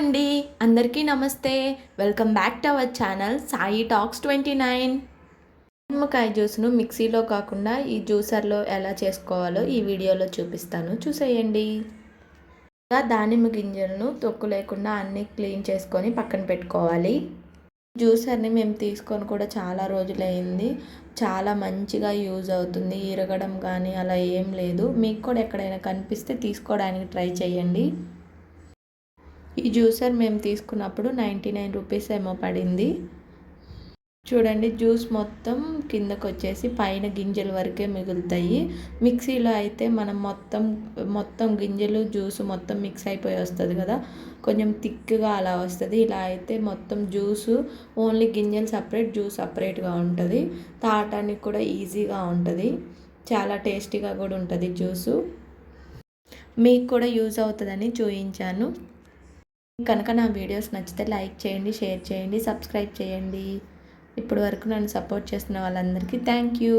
అండి. అందరికీ నమస్తే. Welcome back to our channel Sai talks twenty nine నిమ్మకాయ జ్యూస్ను మిక్సీలో కాకుండా ఈ జ్యూసర్లో ఎలా చేసుకోవాలో ఈ వీడియోలో చూపిస్తాను. చూసేయండి. దానిమ్మ గింజలను తొక్కు లేకుండా అన్నీ క్లీన్ చేసుకొని పక్కన పెట్టుకోవాలి. జ్యూసర్ని మేము తీసుకొని కూడా చాలా రోజులైంది. చాలా మంచిగా యూజ్ అవుతుంది. ఇరగడం కానీ అలా ఏం లేదు. మీకు కూడా ఎక్కడైనా కనిపిస్తే తీసుకోవడానికి ట్రై చేయండి. ఈ జ్యూసర్ మేము తీసుకున్నప్పుడు నైంటీ నైన్ రూపీస్ ఏమో పడింది. చూడండి జ్యూస్ మొత్తం కిందకు వచ్చేసి పైన గింజల వరకే మిగులుతాయి. మిక్సీలో అయితే మనం మొత్తం మొత్తం గింజలు జ్యూస్ మొత్తం మిక్స్ అయిపోయి వస్తుంది కదా. కొంచెం థిక్గా అలా వస్తుంది. ఇలా అయితే మొత్తం జ్యూసు ఓన్లీ గింజలు సపరేట్ జ్యూస్ సపరేట్గా ఉంటుంది. తాగటానికి కూడా ఈజీగా ఉంటుంది. చాలా టేస్టీగా కూడా ఉంటుంది జ్యూసు. మీకు కూడా యూజ్ అవుతుందని చూపించాను కనుక నా వీడియోస్ నచ్చితే లైక్ చేయండి షేర్ చేయండి సబ్స్క్రైబ్ చేయండి. ఇప్పటి వరకు నన్ను సపోర్ట్ చేస్తున్న వాళ్ళందరికీ థ్యాంక్ యూ.